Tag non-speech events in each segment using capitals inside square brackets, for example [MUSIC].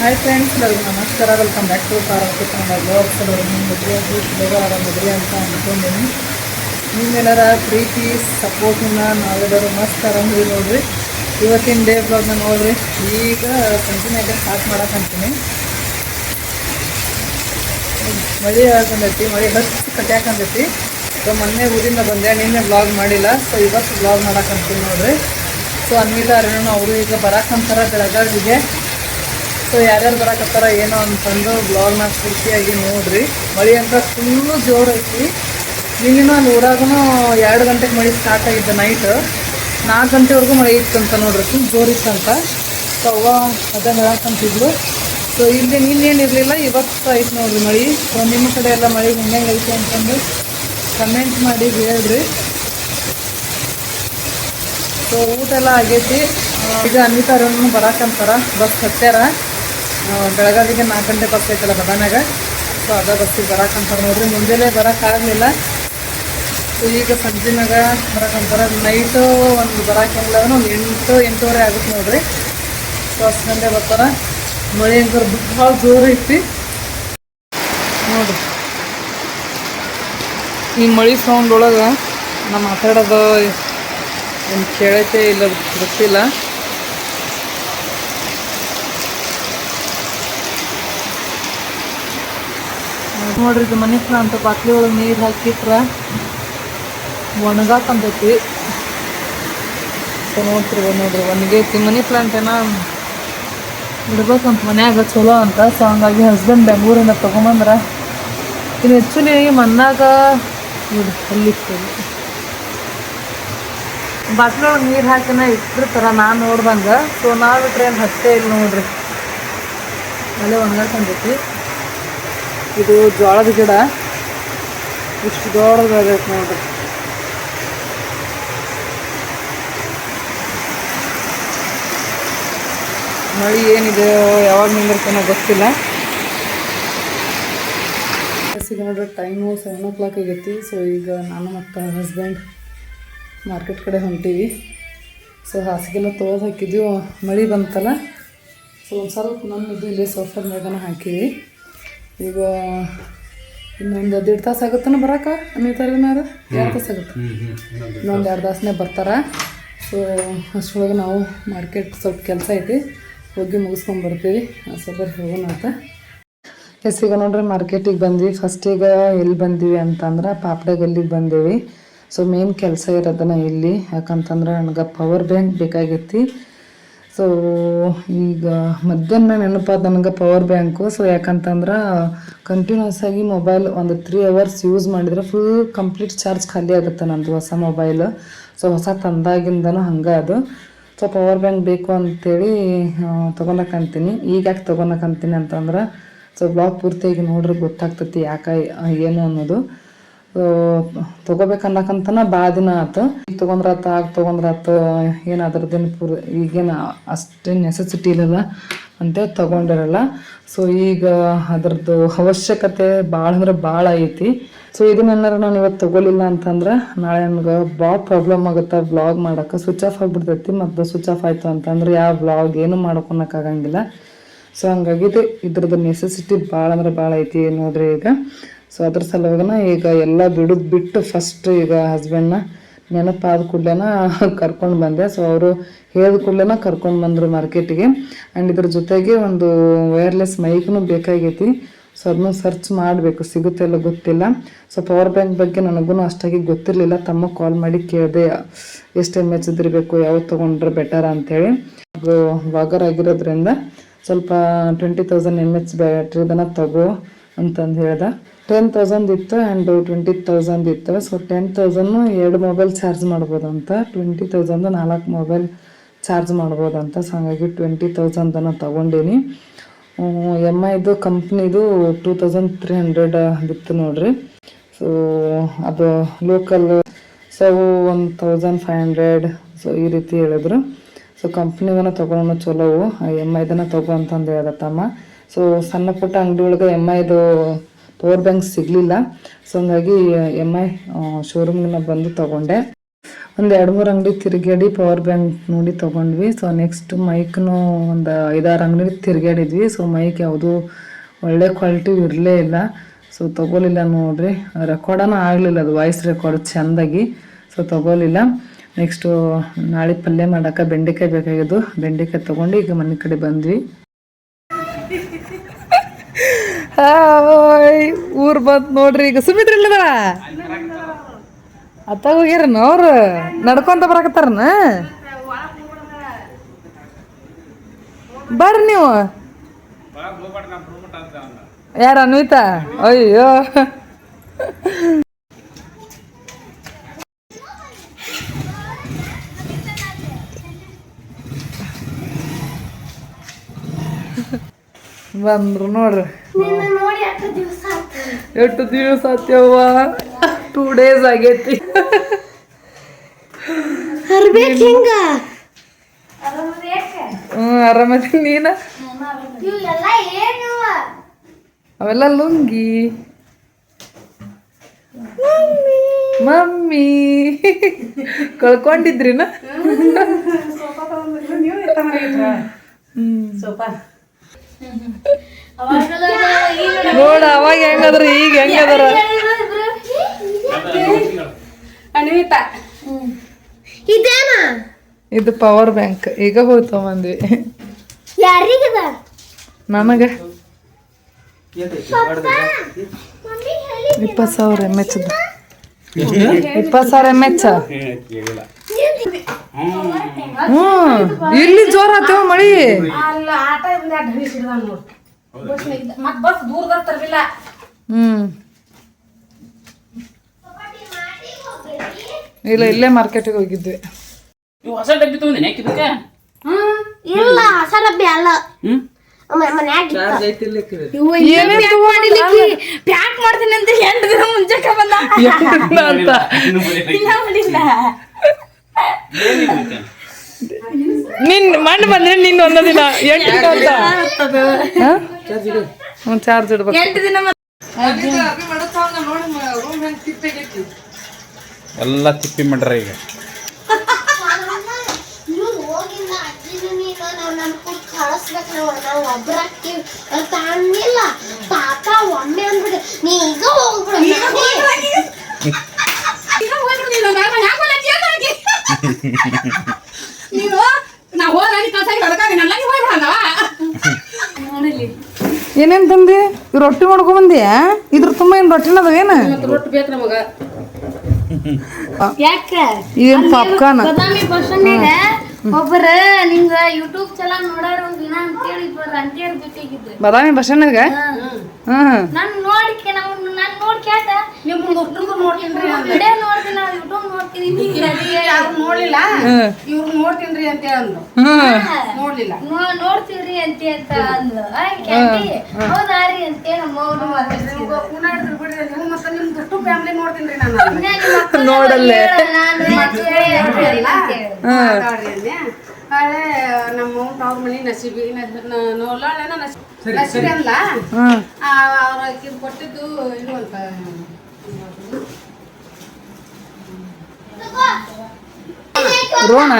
Hi friends ಎಲ್ಲರಿಗೂ ನಮಸ್ಕಾರ welcome back to Parvati Kannada blogs ಎಲ್ಲರೂ ನಿಮ್ಮ ಮದುವೆ ಶುಭ ಮದುವೆ ಅಂತ ಅಂದ್ಕೊಂಡೀನಿ ನಿಮ್ಮೆಲ್ಲರ ಪ್ರೀತಿ ಸಪೋರ್ಟನ್ನ ನಾವೆಲ್ಲರೂ ಮಸ್ತ್ ಆರಾಮಿದ್ವಿ ನೋಡ್ರಿ ಇವತ್ತಿನ ಡೇ ಬ್ಲಾಗ್ನ ನೋಡ್ರಿ ಈಗ ಸಂಜೆನಾಗ ಸ್ಟಾರ್ಟ್ ಮಾಡಕ್ಕಂತೀನಿ ಮಳೆ ಆಗಂದೈತಿ ಮಳೆ ಬಸ್ ಕಟ್ಯಾಕಂದೈತಿ ಸೊ ಮೊನ್ನೆ ಊರಿಂದ ಬಂದೆ. ನಿನ್ನೆ ಬ್ಲಾಗ್ ಮಾಡಿಲ್ಲ. ಸೊ ಇವತ್ತು ಬ್ಲಾಗ್ ಮಾಡಕ್ಕಂತೀನಿ ನೋಡ್ರಿ. ಸೊ ಅರುಣ್ ಅವರು ಈಗ ಬರಕ್ಕಂತಾರ ಬೆಳಗಾವಿಗೆ. ಸೊ ಯಾರ್ಯಾರು ಬರಕತ್ತಾರ ಏನೋ ಅಂತಂದು ಬ್ಲಾಗ್ನ ಪೂರ್ತಿಯಾಗಿ ನೋಡ್ರಿ. ಮಳೆ ಅಂತ ಫುಲ್ಲು ಜೋರು ಐತಿ. ನಿನ್ನೆ ನಾನು ಊರಾಗೂ ಎರಡು ಗಂಟೆಗೆ ಮಳೆ ಸ್ಟಾರ್ಟ್ ಆಗಿದ್ದ ನೈಟ್ ನಾಲ್ಕು ಗಂಟೆವರೆಗೂ ಮಳೆ ಇತ್ತಂತ ನೋಡ್ರಿ ಫುಲ್ ಜೋರು ಇತ್ತಂತ ಸೊ ಅವ್ವ ಅದೇ ಹೇಳಕ್ಕಂತಿದ್ಲು ಸೊ ಇಲ್ಲಿ ನಿನ್ನೇನು ಇರಲಿಲ್ಲ ಇವತ್ತು ಐತೆ ನೋಡ್ರಿ ಮಳೆ. ಸೊ ನಿಮ್ಮ ಕಡೆ ಎಲ್ಲ ಮಳೆ ಹೆಂಗೆ ಐತೆ ಅಂತಂದು ಕಮೆಂಟ್ ಮಾಡಿ ಹೇಳ್ರಿ. ಸೊ ಊಟ ಎಲ್ಲ ಆಗೈತಿ. ಈಗ ಅನ್ವಿತಾ ಅರುಣ್ ಬರಾಕಂತಾರ ಬಸ್ ಹತ್ಯಾರ. ಆ, ಬೆಳಗಾವಿಗೆ ನಾಲ್ಕು ಗಂಟೆ ಬಸ್ ಐತಲ್ಲ ಬದಾನಾಗ ಸೊ ಅದ ಬಸ್ಸಿಗೆ ಬರಾಕಂತಾರ ನೋಡ್ರಿ. ಮುಂಜಾನೆ ಬರೋಕ್ಕಾಗಲಿಲ್ಲ ಸೊ ಈಗ ಸಂಜೆನಾಗ ಬರಾಕಂತಾರ ನೈಟು ಒಂದು ಬರಾಕಿಲ್ಲ ಅಂದ್ರೆ ಒಂದು ಎಂಟು, ಎಂಟೂವರೆ ಆಗುತ್ತೆ ನೋಡ್ರಿ. ಸೊ ಹತ್ತು ಗಂಟೆ ಬರ್ತಾರೆ. ಮಳೆ ಅಂದ್ರೆ ಭಾಳ ಜೋರು ಐತಿ. ನೋಡ್ರಿ. ಈ ಮಳೆ ಸೌಂಡ್ ಒಳಗೆ ನಾನು ಮಾತಾಡೋದು ಏನು ಕೇಳೈತೆ ಇಲ್ಲ ಗೊತ್ತಿಲ್ಲ. ನೋಡ್ರಿ ಇದು ಮನೆ ಅಂತ ಬಾಟ್ಲಿ ಒಳಗೆ ನೀರು ಹಾಕಿಟ್ರ ಒಣಗಾಕಂತೈತಿ ಸೊ ನೋಡ್ತಿರ್ಬೋದು ನೋಡ್ರಿ ಒಣಗೈತಿ ಮನಿ ಪ್ಲಾಂಟ್ ಏನ ಇಡ್ಬೇಕಂತ ಮನ್ಯಾಗ ಚಲೋ ಅಂತ. ಸೊ ಹಂಗಾಗಿ ಹಸ್ಬೆಂಡ್ ಬೆಂಗಳೂರಿಂದ ತೊಗೊಂಬಂದ್ರ ಇನ್ನು ಆ್ಯಕ್ಚುಲಿ ಮಣ್ಣಾಗ ನೋಡಿ ಅಲ್ಲಿರ್ತದೆ ಬಾಟ್ಲಿ ಒಳಗೆ ನೀರು ಹಾಕಿನ ಇಟ್ಟಿರ್ತಾರ, ನಾನು ನೋಡ್ದಂಗೆ. ಸೊ ನಾವು ಬಿಟ್ರೆ ಏನು ಹತ್ತೇ ಇಲ್ಲ ನೋಡ್ರಿ. ಅಲ್ಲೇ ಒಣಗಾಕಂತೈತಿ ಇದು ಜೋಳದ ಗಿಡ. ಇಷ್ಟು ದೊಡ್ಡದಾಗಬೇಕು ನೋಡ್ರಿ. ಮಳಿ ಏನಿದೆ, ಯಾವಾಗ ನಿಂದಿರ್ತಾನೋ ಗೊತ್ತಿಲ್ಲ. ಈಗ ನೋಡ್ರಿ ಟೈಮು ಸೆವೆನ್ ಓ ಕ್ಲಾಕ್ ಆಗೈತಿ. ಸೊ ಈಗ ನಾನು ಮತ್ತು ಹಸ್ಬೆಂಡ್ ಮಾರ್ಕೆಟ್ ಕಡೆ ಹೊಂಟೀವಿ. ಸೊ ಹಾಸಿಗೆಲ್ಲ ತೊಳೆದು ಹಾಕಿದ್ವಿ. ಮಳೆ ಬಂತಲ್ಲ. ಸೊ ಒಂದು ಸ್ವಲ್ಪ ನನ್ನದು ಇಲ್ಲಿ ಸೋಫಾದ ಮೇಗನ ಹಾಕಿವಿ. ಈಗ ಇನ್ನೊಂದು ದೇಡ್ ತಾಸು ಆಗುತ್ತಾನ ತರ ಏನಾದ್ರು ಎರಡು ತಾಸು ಆಗುತ್ತೆ. ಇನ್ನೊಂದು ಎರಡು ತಾಸನೇ ಬರ್ತಾರೆ. ಸೊ ಅಷ್ಟೊಳಗೆ ನಾವು ಮಾರ್ಕೆಟ್ ಸ್ವಲ್ಪ ಕೆಲಸ ಐತಿ. ಹೋಗಿ ಮುಗಿಸ್ಕೊಂಡು ಬರ್ತೀವಿ. ಸ್ವಲ್ಪ ಹೋಗೋಣ ಅಂತ. ಎಸ್ ಈಗ ನೋಡ್ರಿ ಮಾರ್ಕೆಟಿಗೆ ಬಂದ್ವಿ. ಫಸ್ಟ್ ಈಗ ಎಲ್ಲಿ ಬಂದೀವಿ ಅಂತಂದ್ರೆ ಪಾಪಡ ಗಲ್ಲಿಗೆ ಬಂದೀವಿ. ಸೊ ಮೇನ್ ಕೆಲಸ ಇರೋದನ್ನ ಇಲ್ಲಿ. ಯಾಕಂತಂದ್ರೆ ನನಗೆ ಪವರ್ ಬ್ಯಾಂಕ್ ಬೇಕಾಗೈತಿ ಸೊ ಈಗ ಮಧ್ಯಾಹ್ನ ನೆನಪಾದ ನನಗೆ ಪವರ್ ಬ್ಯಾಂಕು ಸೊ ಯಾಕಂತಂದ್ರೆ ಕಂಟಿನ್ಯೂಸ್ ಆಗಿ ಮೊಬೈಲ್ ಒಂದು ತ್ರೀ ಅವರ್ಸ್ ಯೂಸ್ ಮಾಡಿದ್ರೆ ಫುಲ್ ಕಂಪ್ಲೀಟ್ ಚಾರ್ಜ್ ಖಾಲಿ ಆಗುತ್ತೆ ನಂದು ಹೊಸ ಮೊಬೈಲ್ ಸೊ ಹೊಸ ತಂದಾಗಿಂದನೂ ಹಂಗೆ ಅದು. ಸೊ ಪವರ್ ಬ್ಯಾಂಕ್ ಬೇಕು ಅಂತೇಳಿ ತೊಗೊಳಕಂತೀನಿ ಈಗ ಯಾಕೆ ತೊಗೊಳಕಂತೀನಿ ಅಂತಂದ್ರೆ ಸೊ ಬ್ಲಾಗ್ ಪೂರ್ತಿಯಾಗಿ ನೋಡ್ರಿ ಗೊತ್ತಾಗ್ತೈತಿ ಯಾಕೆ, ಏನು ಅನ್ನೋದು. ತೊಗೋಬೇಕನ್ನಕಂತನ ಭಾಳ ದಿನ ಆತು. ಈಗ ತೊಗೊಂಡ್ರಾತ, ಆಗ ತೊಗೊಂಡ್ರಾತ ಏನು ದಿನ ಪೂರ, ಈಗೇನು ಅಷ್ಟೇ ನೆಸೆಸಿಟಿ ಇಲ್ಲಲ್ಲ ಅಂತೇಳಿ ತೊಗೊಂಡಿರಲ್ಲ. ಸೊ ಈಗ ಅದ್ರದ್ದು ಅವಶ್ಯಕತೆ ಭಾಳ ಅಂದ್ರೆ ಭಾಳ ಐತಿ. ಸೊ ಇದನ್ನೇನಾರು ನಾನು ಇವತ್ತು ತೊಗೊಲಿಲ್ಲ ಅಂತಂದ್ರೆ ನಾಳೆ ನನಗೆ ಭಾಳ ಪ್ರಾಬ್ಲಮ್ ಆಗುತ್ತೆ ಬ್ಲಾಗ್ ಮಾಡೋಕೆ ಸ್ವಿಚ್ ಆಫ್ ಆಗಿಬಿಡ್ತೈತಿ ಮತ್ತು ಸ್ವಿಚ್ ಆಫ್ ಆಯಿತು ಅಂತಂದ್ರೆ ಯಾವ ಬ್ಲಾಗ್ ಏನು ಮಾಡ್ಕೊಳಕ್ಕಾಗಂಗಿಲ್ಲ ಸೊ ಹಂಗಾಗಿ ಇದು ಇದ್ರದ್ದು ನೆಸೆಸಿಟಿ ಭಾಳ ಅಂದ್ರೆ ಭಾಳ ಐತಿ ನೋಡ್ರಿ ಈಗ. ಸೊ ಅದ್ರ ಸಲುವಾಗನ ಈಗ ಎಲ್ಲ ಬಿಡುದು ಬಿಟ್ಟು ಫಸ್ಟ್ ಈಗ ಹಸ್ಬೆಂಡ್ನ ನೆನಪಾದ ಕೂಡಲೇನ ಕರ್ಕೊಂಡು ಬಂದೆ. ಸೊ ಅವರು ಹೇಳಿದ ಕೂಡಲೇನ ಕರ್ಕೊಂಡು ಬಂದರು ಮಾರ್ಕೆಟಿಗೆ ಆ್ಯಂಡ್ ಇದ್ರ ಜೊತೆಗೆ ಒಂದು ವೈರ್ಲೆಸ್ ಮೈಕ್ನು ಬೇಕಾಗೈತಿ. ಸೊ ಅದನ್ನು ಸರ್ಚ್ ಮಾಡಬೇಕು. ಸಿಗುತ್ತೆ ಇಲ್ಲ ಗೊತ್ತಿಲ್ಲ. ಸೊ ಪವರ್ ಬ್ಯಾಂಕ್ ಬಗ್ಗೆ ನನಗೂ ಅಷ್ಟಾಗಿ ಗೊತ್ತಿರಲಿಲ್ಲ. ತಮ್ಮ ಕಾಲ್ ಮಾಡಿ ಕೇಳಿದೆ, ಎಷ್ಟು ಎಂ ಎಚ್ ಇದಿರಬೇಕು ಯಾವ್ದು ತೊಗೊಂಡ್ರೆ ಬೆಟರ್ ಅದು ವಾಗರ್ ಆಗಿರೋದ್ರಿಂದ ಸ್ವಲ್ಪ ಟ್ವೆಂಟಿ ತೌಸಂಡ್ ಎಂ ಎಚ್ ಬ್ಯಾಟ್ರಿದನ್ನು ತಗೋ ಅಂತಂದು ಹೇಳ್ದೆ. ಟೆನ್ ತೌಸಂಡ್ ಇತ್ತು ಆ್ಯಂಡ್ ಟ್ವೆಂಟಿ ತೌಸಂಡ್ ಇತ್ತು. ಸೊ ಟೆನ್ ತೌಸಂಡ್ನು ಎರಡು ಮೊಬೈಲ್ ಚಾರ್ಜ್ ಮಾಡ್ಬೋದಂತ. ಟ್ವೆಂಟಿ ತೌಸಂಡ್ ನಾಲ್ಕು ಮೊಬೈಲ್ ಚಾರ್ಜ್ ಮಾಡ್ಬೋದಂತ. ಸೊ ಹಾಗಾಗಿ ಟ್ವೆಂಟಿ ತೌಸಂಡನ್ನು ತೊಗೊಂಡೀನಿ. ಎಂ ಐದು ಕಂಪ್ನಿದು ಟೂ ತೌಸಂಡ್ ತ್ರೀ ಹಂಡ್ರೆಡ್ ಬಿತ್ತು ನೋಡ್ರಿ. ಸೊ ಅದು local so one thousand five hundred so ಈ ರೀತಿ ಹೇಳಿದ್ರು. ಸೊ ಕಂಪ್ನಿಗನ ತೊಗೊಳೋಣ ಚಲೋವು ಎಂ ಐದನ್ನ ತಗೋ ಅಂತಂದು ಹೇಳ್ದ ತಮ್ಮ ಸೊ ಸಣ್ಣ ಪುಟ್ಟ ಅಂಗಡಿ ಒಳಗೆ ಎಂ ಐದು ಪವರ್ ಬ್ಯಾಂಕ್ ಸಿಗಲಿಲ್ಲ. ಸೊ ಹಂಗಾಗಿ ಎಂ ಐ ಶೋರೂಮ್ನ ಬಂದು ತಗೊಂಡೆ. ಒಂದು ಎರಡು ಮೂರು ಅಂಗಡಿ ತಿರುಗಾಡಿ ಪವರ್ ಬ್ಯಾಂಕ್ ನೋಡಿ ತೊಗೊಂಡ್ವಿ. ಸೊ ನೆಕ್ಸ್ಟ್ ಮೈಕ್ನು ಒಂದು ಐದಾರು ಅಂಗಡಿ ತಿರುಗಾಡಿದ್ವಿ ಸೊ ಮೈಕ್ ಯಾವುದು ಒಳ್ಳೆ ಕ್ವಾಲಿಟಿ ಇರಲೇ ಇಲ್ಲ. ಸೊ ತೊಗೊಲಿಲ್ಲ ನೋಡ್ರಿ. ರೆಕಾರ್ಡನ ಆಗಲಿಲ್ಲ ಅದು ವಾಯ್ಸ್ ರೆಕಾರ್ಡ್ ಚೆಂದಾಗಿ. ಸೊ ತೊಗೊಲಿಲ್ಲ. ನೆಕ್ಸ್ಟು ನಾಳೆ ಪಲ್ಯ ಮಾಡೋಕೆ ಬೆಂಡೆಕಾಯಿ ಬೇಕಾಗಿದ್ದು. ಬೆಂಡೆಕಾಯಿ ತೊಗೊಂಡು ಈಗ ಮನೆ ಕಡೆ ಬಂದ್ವಿ. ಊರ್ ಬಂತ್ ನೋಡ್ರಿ ಈಗ ಸುಮಿತ್ರ ಇಲ್ಲದ ಅತ್ತಾಗ ಹೋಗ್ಯಾರನ ಅವ್ರು? ನಡ್ಕೊಂತ ಬರಾಕತ್ತಾರನ? ಬರ್ರಿ ನೀವು. ಯಾರ, ಅನ್ವಿತಾ? ಅಯ್ಯೋ. ಬಂದ್ರು ನೋಡ್ರಿ. ಎಷ್ಟು ದಿವಸ ಆತ್ಯವ್ವ ಟೂ ಡೇಸ್ ಆಗೈತಿ. ಹ್ಞೂ ಆರಾಮದಿ ನೀನ? ಅವೆಲ್ಲ ಲುಂಗಿ. ಮಮ್ಮಿ. ಕಳ್ಕೊಂಡಿದ್ರಿನ? ನೋಡ ಅವಾಗ ಹೆಂಗದ್ರ ಈಗ ಹೆಂಗದರ. ಅನಿತಾ ಇದೇನ? ಇದು ಪವರ್ ಬ್ಯಾಂಕ್ ಈಗ ಹೋಗಿ ತಗೊಂಡ್ವಿ ಯಾರಿಗದ? ನನಗ. ಇಪ್ಪತ್ತು ಸಾವಿರ ಎಂ ಎಚ್ ಇಪ್ಪತ್ತು ಸಾವಿರ ಎಂ ಎಚ್ ಹ್ಞೂ ಇಲ್ಲಿ ಜೋರ್ ಆತೇವ ಮಳಿ. ಅಲ್ಲ ಆಟ ಇಂದ ಢನಿ ಸಿಡ್ದ ನೋಡು. ಮತ್ ಬಸ್ ದೂರದಾಗ ತರಲಿಲ್ಲ. ಹ್ಮ್. ಇಲ್ಲ ಇಲ್ಲೇ ಮಾರ್ಕೆಟಿಗೆ ಹೋಗಿದ್ವಿ. ನೀವು ಹೊಸ ಡಬ್ಬಿ ತಗೊಂಡಿನಿ ಯಾಕೆ ಇದಕ್ಕೆ? ಇಲ್ಲ ಹೊಸ ಡಬ್ಬಿ ಅಲ್ಲ. ಹ್ಮ್? ಪ್ಯಾಕ್ ಮಾಡ್ತೀನಿ ಅಂತ ಎಂಟು ದಿನ ಮುಂಚೆಕ ಬಂದ ಅಂತ. ನಿನ್ ಮಣ್ಣು ಬಂದ್ರೆ ನಿನ್ ಒಂದ ದಿನ ಎಂಟು ದಿನ ಅಂತ. ಹ್ಞೂ ಚಾರ್ಜ್ ಇಡ್ಬೇಕು. ಎಲ್ಲ ತಿಪ್ಪಿ ಮಾಡ್ರ ಈಗ. ಒಮ್ಮೆ ಅಂದ್ಬಿಡು ನೀ ಈಗ ಹೋಗ್ಬಿಡು. ನೀವು ನಾ ಹೋದ ಕಳ್ಸಾಗಿ ಅದಕ್ಕಾಗಿ ನನ್ನ ನೋಡಲಿ ಏನೇನ್ ತಂದಿ? ರೊಟ್ಟಿ ಮಾಡ್ಕೊಂಡ್ ಬಂದಿ ಇದ್ರ ತುಂಬ ಏನ್ ರೊಟ್ಟಿನ ಅದಾವೇನ ರೊಟ್ಟಿ ಬೇಕು ನಮಗ. ಯಾಕ? ಏನ್ ಪಾಪ್ಕಾರ್ನ್? ಬದಾಮಿ ಬಸ್ ಸ್ಟ್ಯಾಂಡ್ನಾಗ ಒಬ್ಬರ ನಿಂಗ ಯೂಟ್ಯೂಬ್ ಚಲ ನೋಡಾರ ಒಂದ್ ದಿನ ಅಂತೇಳಿ ಇಬ್ಬರು ಬಾದಾಮಿ ಸ್ಟ್ಯಾಂಡ್ನಾಗ ಹ್ಮ್. ನಾನ್ ನೋಡಿಕೆ ನಾವು ನಾನ್ ನೋಡ್ಕ್ಯಾಟ ನಿಮ್ ದೊಡ್ಡದು ನೋಡ್ತೀನಿ ವಿಡಿಯೋ ನೋಡ್ತೀನಿ ನಾವು ಯೂಟ್ಯೂಬ್ ನೋಡ್ತೀನಿ ಯಾರು ನೋಡ್ಲಿಲ್ಲ? ಇವ್ರು ನೋಡ್ತೀನ್ರಿ ಅಂತ ಅಂದ್ರು ನೋಡ್ಲಿಲ್ಲ. ನೋ- ನೋಡ್ತೀವ್ರಿ ಅಂತ ಅಂತ ಅಂದ್ಲು ಆಂಟಿ ಹೌದಾ ರೀ ಅಂತ ನಮ್ಮ ಅವ್ರು ಮಾತಾಡ್ತಿದ್ರು ಬಿಡ್ರಿ. ನೀವು ಮತ್ತೆ ನಿಮ್ ದೊಡ್ಡ ಫ್ಯಾಮಿಲಿ ನೋಡ್ತೀನ್ರಿ ನಾನು. ನೋಡಲ್ಲ. ಹಳೆ ನಮ್ಮ ಅವ್ರ ಮನೆ ನಸೀಬಿ ನಸೀಬಿ. ಅಲ್ಲ? ಹ್ಮ್ ಅವ್ರ ಕೊಟ್ಟಿದ್ದು ಇದು ಅಂತ. ರೋಣ?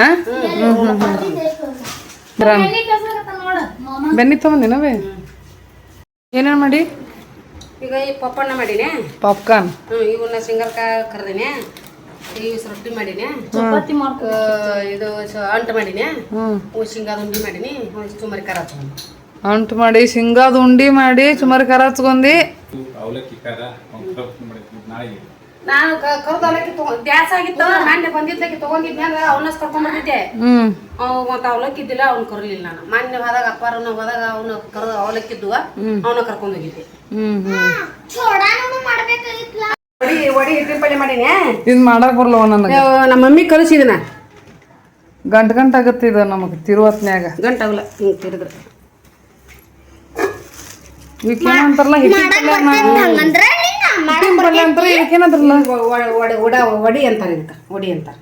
ಬೆನ್ನಿ ತಗೊಂಡಿನವೇ ಏನೇನ್ ಮಾಡಿ? ಈಗ ಈ ಪಾಪಣ್ಣ ಮಾಡಿನಿ. ಪಾಪ್ಕಾರ್ನ್. ಇವನ್ನ ಸಿಂಗಲ್ ಕರ್ದಿನಿ. ಈ ರೊಟ್ಟಿ ಮಾಡಿನಿ. ಚಪಾತಿ ಮಾಡ್ಕೊ. ಇದು ಅಂಟು ಮಾಡೀನಿ. ಶೇಂಗಾದ ಉಂಡಿ ಮಾಡೀನಿ. ಚುಮರಿ ಖಾರ ತಗೊಂಡು ಅಂಟು ಮಾಡಿ ಶೇಂಗಾದ ಉಂಡಿ ಮಾಡಿ ಸುಮಾರು ಕರ ಹಚ್ಕೊಂಡಿ. ನಮ್ಮಮ್ಮಿ ಖಾರ ನಾನು ಕರ್ದು ಅವಲಕ್ಕಿ ತಗೊ ಗ್ಯಾಸ್ ಆಗಿತ್ತು ಮಾನ್ಯ ಬಂದಿದ್ದಕ್ಕೆ ತಗೊಂಡಿದ್ಮ್ಯಾಗ ಅವನ್ನ ಕರ್ಕೊಂಡ್ಬಂದಿದ್ದೆ ಮತ್ತೆ ಅವಲಕ್ಕಿ ಇದ್ದಿಲ್ಲ ಅವ್ನ ಕರಲಿಲ್ಲ ನಾನು. ಮೊನ್ನೆ ಹೋದಾಗ ಅಪ್ಪಾರನ ಹೋದಾಗ ಅವನು ಕರ್ದು ಅವಲಕ್ಕಿ ಇದ್ದುವ ಅವನ ಕರ್ಕೊಂಡ್ ಹೋಗಿದ್ದೆ. ಇದ್ ಮಾಡಕ್ ಬರ್ಲವ ನನಗೆ. ನಮ್ಮ ಮಮ್ಮಿ ಕಲಿಸಿದನ. ಗಂಟ್ ಗಂಟ್ ಆಗತ್ತೆ ಇದು ನಮಗೆ ತಿರುವತ್ನ್ಯಾಗ. ಗಂಟಾಗಲ್ಲ ಹಿಂಗೆ ತಿರುದ್ರೆ. ಅಂತಾರಲ್ಲ ಹಿಟ್ಟಿನ ಪಲ್ಯ ಅನ್ನೋ- ನಿನ್ನ ಹಿಟ್ಟಿನ ಪಲ್ಯ ಅಂತಾರ ಇವಕ್ಕೇನಂತಾರಲ್ಲ ವಡಿ ಉಡ ವಡಿ ಅಂತಾರೆ ಇದಕ್ಕೆ ಒಡಿ ಅಂತಾರೆ.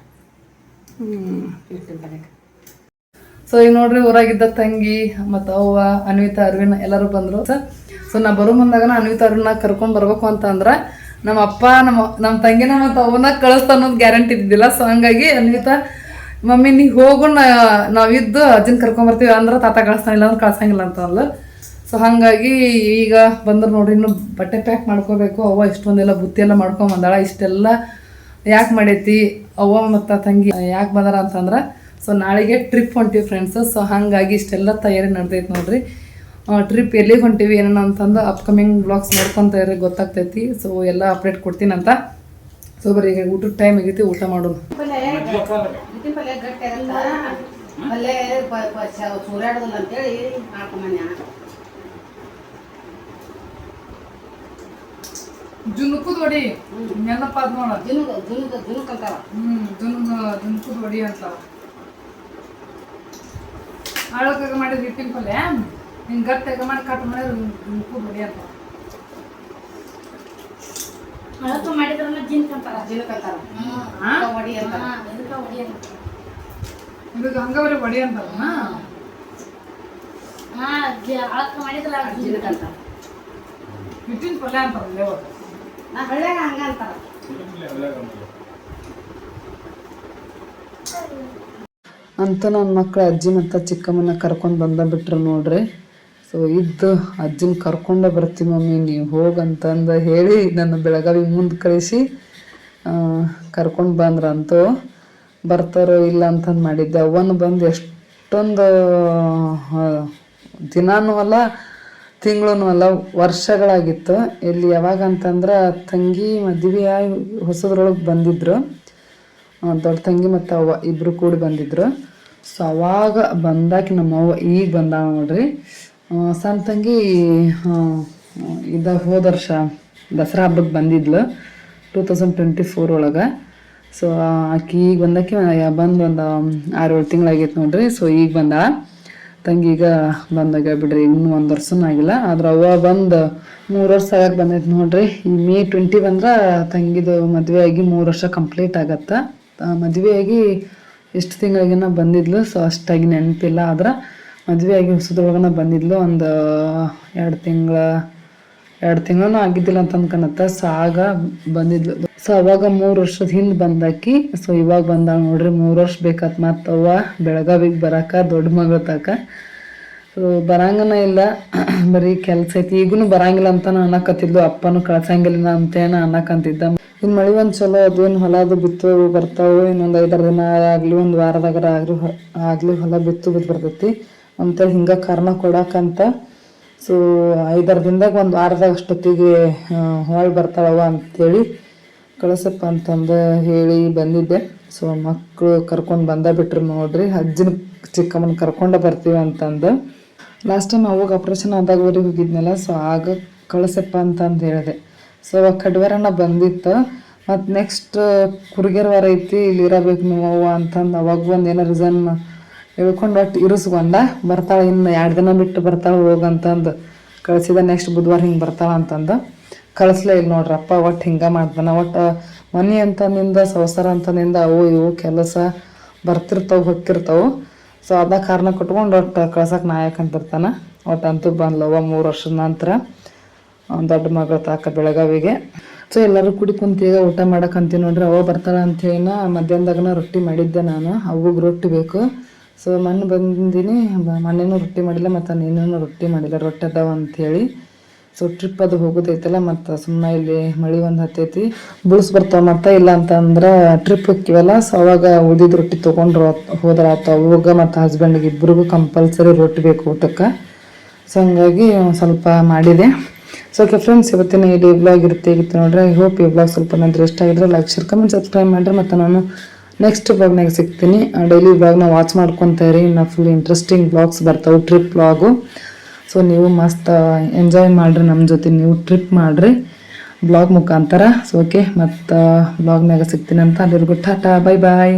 ಸೊ ಈಗ ನೋಡ್ರಿ ಊರಾಗಿದ್ದ ತಂಗಿ ಮತ್ತು ಅವ್ವ ಅನ್ವಿತಾ ಅರ್ವಿನ್ ಎಲ್ಲರೂ ಬಂದ್ರು. ಸೊ ನಾ ಬರೋ ಮುಂದಾಗ ಅನ್ವಿತಾ ಅರ್ವಿನ ಕರ್ಕೊಂಡ್ ಬರ್ಬೇಕು ಅಂತ ಅಂದ್ರ ನಮ್ಮ ಅಪ್ಪ ನಮ್ಮ ನಮ್ಮ ತಂಗಿನ ಮತ್ತು ಅವನ ಕಳಿಸ್ತಾ ಅನ್ನೋದು ಗ್ಯಾರಂಟಿ ಇದ್ದಿದ್ದಿಲ್ಲ. ಸೊ ಹಂಗಾಗಿ ಅನ್ವಿತಾ ಮಮ್ಮಿ ನೀ ಹೋಗು ನಾವಿದ್ದು ಅಜ್ಜನ ಕರ್ಕೊಂಬರ್ತೀವಿ ಅಂದ್ರೆ ತಾತ ಕಳಿಸ್ತಾನಿಲ್ಲ ಅಂದ್ರೆ ಕಳ್ಸಂಗಿಲ್ಲ ಅಂತ ಅಂದ್ಲು ಸೊ ಹಾಗಾಗಿ ಈಗ ಬಂದ್ರೆ ನೋಡ್ರಿ, ಇನ್ನು ಬಟ್ಟೆ ಪ್ಯಾಕ್ ಮಾಡ್ಕೋಬೇಕು. ಅವ್ವ ಇಷ್ಟೊಂದೆಲ್ಲ ಬುತ್ತಿ ಎಲ್ಲ ಮಾಡ್ಕೊಂಡ್ ಬಂದಾಳ. ಇಷ್ಟೆಲ್ಲ ಯಾಕೆ ಮಾಡೈತಿ? ಅವ್ವ ಮತ್ತು ತಂಗಿ ಯಾಕೆ ಬಂದಾರ ಅಂತಂದ್ರೆ ಸೊ ನಾಳೆಗೆ ಟ್ರಿಪ್ ಹೊಂಟಿವಿ ಫ್ರೆಂಡ್ಸ್ ಸೊ ಹಾಗಾಗಿ ಇಷ್ಟೆಲ್ಲ ತಯಾರಿ ನಡೆದೈತೆ ನೋಡ್ರಿ. ಟ್ರಿಪ್ ಎಲ್ಲಿಗೆ ಹೊಂಟಿವಿ, ಏನೇನು ಅಂತಂದು ಅಪ್ಕಮಿಂಗ್ ಬ್ಲಾಗ್ಸ್ ನೋಡ್ಕೊಂತ ಇರೋ ಗೊತ್ತಾಗ್ತೈತಿ. ಸೊ ಎಲ್ಲ ಅಪ್ಡೇಟ್ ಕೊಡ್ತೀನಂತ ಸೊ ಬರೀ ಈಗ ಊಟದ ಟೈಮ್ ಆಗೈತಿ, ಊಟ ಮಾಡೋಣ ಇಡ್ಲಿ ಪಲ್ಯ ಗಟ್ಟಿ ಆಗತ್ತ ಪಲ್ಯ ಪ- ಪ- ಸ- ಸೂರ್ಯಾಡೋದಿಲ್ಲ ಅಂತೇಳಿ ಮಾಡ್ಕೊಂಬನ್ಯ ಜುನುಕುದ್ ಹೊಡಿ ನೆನಪ ಅದ್ ನೋಡ. ಜುನುಗ ಜುನುಗ ಜುನುಕ್ ಅಂತಾರ ಹ್ಮ್ ಜುನುಗ ಜುನುಕುದ ಹೊಡಿ ಅಂತಾರ ಅಳಕಾಗ ಮಾಡಿದ ಹಿಟ್ಟಿನ ಪಲ್ಯ ಹಿಂಗ್ ಗಟ್ಟಾಗ ಮಾಡಿ ಕಟ್ ಮಾಡಿದ್ರೆ ಜುನುಕುದ ಹೊಡಿ ಅಂತಾರ ಅಳಕ ಮಾಡಿದ್ರನ್ನ ಜಿನ್ಕ್ ಅಂತಾರ ಜುನುಕ್ ಅಂತಾರ ಹಾ? ವಡಿ ಅಂತಾರ ಇದಕ್ಕ ಹೊಡಿಯಲ್ಲ ಇದಕ್ಕೆ ಹಂಗ ಬರೀ ಹೊಡಿ ಅಂತಾರನ ಹಾ ಅಳಕ ಮಾಡಿದ್ರ ಜುನುಕ್ ಅಂತಾರ ಹಿಟ್ಟಿನ ಪಲ್ಯ ಅಂತಾರಲ್ಲ ನಾ ಹಂಗ ಅಂತ ನನ್ನ ಮಕ್ಕಳು ಅಜ್ಜಿ ಮತ್ತು ಚಿಕ್ಕಮ್ಮನ ಕರ್ಕೊಂಡು ಬಂದ ಬಿಟ್ರು ನೋಡ್ರಿ. ಸೊ ಇದ್ದು ಅಜ್ಜಿನ ಕರ್ಕೊಂಡೇ ಬರ್ತೀವಿ ಮಮ್ಮಿ, ನೀವು ಹೋಗಂತಂದು ಹೇಳಿ ನನ್ನ ಬೆಳಗಾವಿ ಮುಂದೆ ಕಳಿಸಿ ಕರ್ಕೊಂಡು ಬಂದ್ರಂತೂ ಬರ್ತಾರೋ ಇಲ್ಲ ಅಂತಂದು ಮಾಡಿದ್ದೆ. ಅವನು ಬಂದು ಎಷ್ಟೊಂದು ದಿನಾನೂ ಅಲ್ಲ ತಿಂಗಳೂ ಅಲ್ಲ, ವರ್ಷಗಳಾಗಿತ್ತು. ಇಲ್ಲಿ ಯಾವಾಗ ಅಂತಂದ್ರೆ ತಂಗಿ ಮದುವೆ ಆಗಿ ಹೊಸದ್ರೊಳಗೆ ಬಂದಿದ್ರು. ದೊಡ್ಡ ತಂಗಿ ಮತ್ತು ಅವ್ವ ಇಬ್ಬರು ಕೂಡಿ ಬಂದಿದ್ರು. ಸೊ ಅವಾಗ ಬಂದಾಕಿ ನಮ್ಮ ಅವ್ವ ಈಗ ಬಂದಾವ ನೋಡ್ರಿ. ಸಣ್ಣ ತಂಗಿ ಇದ ಹೋದ ವರ್ಷ ದಸರಾ ಹಬ್ಬಕ್ಕೆ ಬಂದಿದ್ಲು, ಟೂ ತೌಸಂಡ್ ಟ್ವೆಂಟಿ ಫೋರ್ ಒಳಗೆ ಸೊ ಆಕೆ ಈಗ ಬಂದಾಕಿ ಬಂದು ಒಂದು ಆರು ಏಳು ತಿಂಗಳಾಗೈತೆ ನೋಡ್ರಿ. ಸೊ ಈಗ ಬಂದಾಳ. ತಂಗಿ ಈಗ ಬಂದಾಗ ಬಿಡ್ರಿ, ಇನ್ನೂ ಒಂದು ವರ್ಷನೂ ಆಗಿಲ್ಲ. ಆದ್ರೆ ಅವ ಬಂದು ಮೂರು ವರ್ಷ ಆಗಕ್ಕೆ ಬಂದೈತೆ ನೋಡ್ರಿ. ಈ ಮೇ ಟ್ವೆಂಟಿ ಬಂದ್ರೆ ತಂಗಿದು ಮದುವೆ ಆಗಿ ಮೂರು ವರ್ಷ ಕಂಪ್ಲೀಟ್ ಆಗತ್ತೆ. ಆಗಿ ಎಷ್ಟು ತಿಂಗಳಿಗೆನ ಬಂದಿದ್ಲು, ಸೊ ಅಷ್ಟಾಗಿ ನೆನಪಿಲ್ಲ. ಆದ್ರೆ ಆಗಿ ಹೊಸದ್ರೊಳಗನ ಬಂದಿದ್ಲು, ಒಂದು ಎರಡು ತಿಂಗಳ ಎರಡು ತಿಂಗಳೂ ಆಗಿದ್ದಿಲ್ಲ ಅಂತ ಅನ್ಕನತ್ತ ಸಾಗ ಬಂದಿದ್ಲು. ಸೊ ಅವಾಗ ಮೂರು ವರ್ಷದ ಹಿಂದೆ ಬಂದಾಕಿ ಸೊ ಇವಾಗ ಬಂದಾಳ ನೋಡ್ರಿ, ಮೂರು ವರ್ಷ ಬೇಕಾತ್ ಮತ್ತು ಅವ್ವ ಬೆಳಗಾವಿಗೆ ಬರಾಕ, ದೊಡ್ಡ ಮಗಳ ತಕ. ಸೊ ಬರಂಗನ ಇಲ್ಲ, [CLEARS THROAT] ಬರೀ ಕೆಲಸ ಐತಿ. ಈಗೂ ಬರಂಗಿಲ್ಲ ಅಂತ ಅನ್ನಕತ್ತಿದ್ಲು. ಅಪ್ಪನೂ ಕಳ್ಸಂಗಿಲ್ಲ ಅಂತೇನ ಅನ್ನಕಂತಿದ್ದ. ಇನ್ನು ಮಳಿ ಒಂದು ಚಲೋ ಅದು ಏನು ಹೊಲ ಅದು ಬಿತ್ತು ಬರ್ತಾವು. ಇನ್ನೊಂದು ಐದಾರು ದಿನ ಆಗಲಿ, ಒಂದು ವಾರದಾಗ ಆಗ್ಲಿ ಆಗಲಿ ಹೊಲ ಬಿತ್ತು ಬಿದ್ದು ಬರ್ತೈತಿ. ಅಂತೇಳಿ ಹಿಂಗೆ ಕಾರಣ ಕೊಡಕ್ಕಂತ ಸೊ ಐದಾರು ದಿನದಾಗ ಒಂದು ವಾರದಾಗ ಅಷ್ಟೊತ್ತಿಗೆ ಹೊಳ್ ಬರ್ತಾಳವ ಅಂತೇಳಿ ಕಳಿಸಪ್ಪ ಅಂತಂದು ಹೇಳಿ ಬಂದಿದ್ದೆ. ಸೊ ಮಕ್ಕಳು ಕರ್ಕೊಂಡು ಬಂದ ಬಿಟ್ರು ನೋಡ್ರಿ, ಅಜ್ಜನ ಚಿಕ್ಕಮ್ಮನ ಕರ್ಕೊಂಡು ಬರ್ತೀವಿ ಅಂತಂದು. ಲಾಸ್ಟ್ ಟೈಮ್ ಅವಾಗ ಆಪ್ರೇಷನ್ ಆದಾಗ ಊರಿಗೆ ಹೋಗಿದ್ನಲ್ಲ ಸೊ ಆಗ ಕಳಿಸಪ್ಪ ಅಂತಂದು ಹೇಳಿದೆ. ಸೊ ಅವಾಗ ಕಡ್ವಾರನ ಬಂದಿತ್ತು, ಮತ್ತು ನೆಕ್ಸ್ಟ್ ಕುರುಗೇರ ವಾರ ಐತಿ ಇಲ್ಲಿ ಇರಬೇಕು ನೀವು ಅವ್ವ ಅಂತಂದು ಅವಾಗ ಒಂದು ಏನೋ ರೀಸನ್ ಹೇಳ್ಕೊಂಡು ಒಟ್ಟು ಇರಿಸ್ಕೊಂಡ ಬರ್ತಾಳೆ, ಇನ್ನು ಎರಡು ದಿನ ಬಿಟ್ಟು ಬರ್ತಾಳೆ, ಹೋಗಂತಂದು. ಕಳಿಸಿದ ನೆಕ್ಸ್ಟ್ ಬುಧವಾರ ಹಿಂಗೆ ಬರ್ತಾಳೆ ಅಂತಂದು. ಕಳಿಸ್ಲೇ ಇಲ್ಲ ನೋಡ್ರಪ್ಪ ಒಟ್ಟು ಹಿಂಗೆ ಮಾಡ್ತಾನೆ ಒಟ್ಟು ಮನೆ ಅಂತನಿಂದ ಸಂಸಾರ ಅಂತನಿಂದ ಅವು ಇವು ಕೆಲಸ ಬರ್ತಿರ್ತಾವೆ, ಹೊಕ್ಕಿರ್ತಾವೆ. ಸೊ ಅದ ಕಾರಣ ಕೊಟ್ಕೊಂಡು ಒಟ್ಟು ಕಳ್ಸಕ್ಕೆ ನಾಯಕ ಅಂತಿರ್ತಾನೆ ಒಟ್ಟು ಅಂತೂ ಬಂದ್ಲವ ಮೂರು ವರ್ಷದ ನಂತರ. ದೊಡ್ಡ ಮಗಳು ತಾಕ ಬೆಳಗಾವಿಗೆ. ಸೊ ಎಲ್ಲರೂ ಕುಡಿ ಕುಂತು ಈಗ ಊಟ ಮಾಡಕ್ಕಂತೀವಿ ನೋಡ್ರಿ. ಅವ ಬರ್ತಾಳ ಅಂತೇಳಿನ ಮಧ್ಯಾಹ್ನದಾಗನ ರೊಟ್ಟಿ ಮಾಡಿದ್ದೆ ನಾನು. ಅವಾಗ ರೊಟ್ಟಿ ಬೇಕು. ಸೊ ಮಣ್ಣು ಬಂದಿನಿ ಮನೇನು ರೊಟ್ಟಿ ಮಾಡಿಲ್ಲ, ಮತ್ತು ನೀನು ರೊಟ್ಟಿ ಮಾಡಿಲ್ಲ. ರೊಟ್ಟಿ ಅದಾವ ಅಂಥೇಳಿ ಸೊ ಟ್ರಿಪ್ ಅದು ಹೋಗೋದೈತಲ್ಲ, ಮತ್ತು ಸುಮ್ಮನೆ ಇಲ್ಲಿ ಮಳೆ ಒಂದು ಹತ್ತೈತಿ. ಬುಳ್ಸ್ ಬರ್ತಾವ ಮತ್ತು, ಇಲ್ಲ ಅಂತಂದ್ರೆ ಟ್ರಿಪ್ ಹೋಗ್ತೀವಲ್ಲ ಸೊ ಅವಾಗ ಉಳಿದಿದ್ದು ರೊಟ್ಟಿ ತೊಗೊಂಡ್ರು ಹೋದ್ರೆ ಆತ ಅವಾಗ ಮತ್ತು ಹಸ್ಬೆಂಡ್ಗೆ ಇಬ್ಬರಿಗೂ ಕಂಪಲ್ಸರಿ ರೊಟ್ಟಿ ಬೇಕು ಊಟಕ್ಕೆ. ಸೊ ಹಂಗಾಗಿ ಸ್ವಲ್ಪ ಮಾಡಿದೆ. ಸೊ ಓಕೆ ಫ್ರೆಂಡ್ಸ್ ಇವತ್ತಿನ ಇಲ್ಲಿ ಬ್ಲಾಗ್ ಇರುತ್ತೆ ಇತ್ತು ನೋಡ್ರಿ. ಐ ಹೋಪ್ ಈ ಬ್ಲಾಗ್ ಸ್ವಲ್ಪ ನಂತರ ಇಷ್ಟ ಆಗಿದ್ರೆ ಲೈಕ್ ಶೇರ್ ಕಮೆಂಟ್ ಸಬ್ಸ್ಕ್ರೈಬ್ ಮಾಡಿರಿ. ಮತ್ತು ನಾನು ನೆಕ್ಸ್ಟ್ ಬ್ಲಾಗ್ನಾಗ ಸಿಗ್ತೀನಿ. ಡೈಲಿ ಬ್ಲಾಗ್ನ ವಾಚ್ ಮಾಡ್ಕೊತಾ ಇರಿ. ಇನ್ನು ಫುಲ್ ಇಂಟ್ರೆಸ್ಟಿಂಗ್ ಬ್ಲಾಗ್ಸ್ ಬರ್ತಾವೆ. ಟ್ರಿಪ್ ಬ್ಲಾಗು ಸೊ ನೀವು ಮಸ್ತ್ ಎಂಜಾಯ್ ಮಾಡಿರಿ ನಮ್ಮ ಜೊತೆ. ನೀವು ಟ್ರಿಪ್ ಮಾಡಿರಿ ಬ್ಲಾಗ್ ಮುಖಾಂತರ. ಸೊ ಓಕೆ ಮತ್ತು ಬ್ಲಾಗ್ನಾಗ ಸಿಗ್ತೀನಿ ಅಂತ ಅಲ್ಲಿರ್ಗು ಟಾಟಾ. Bye bye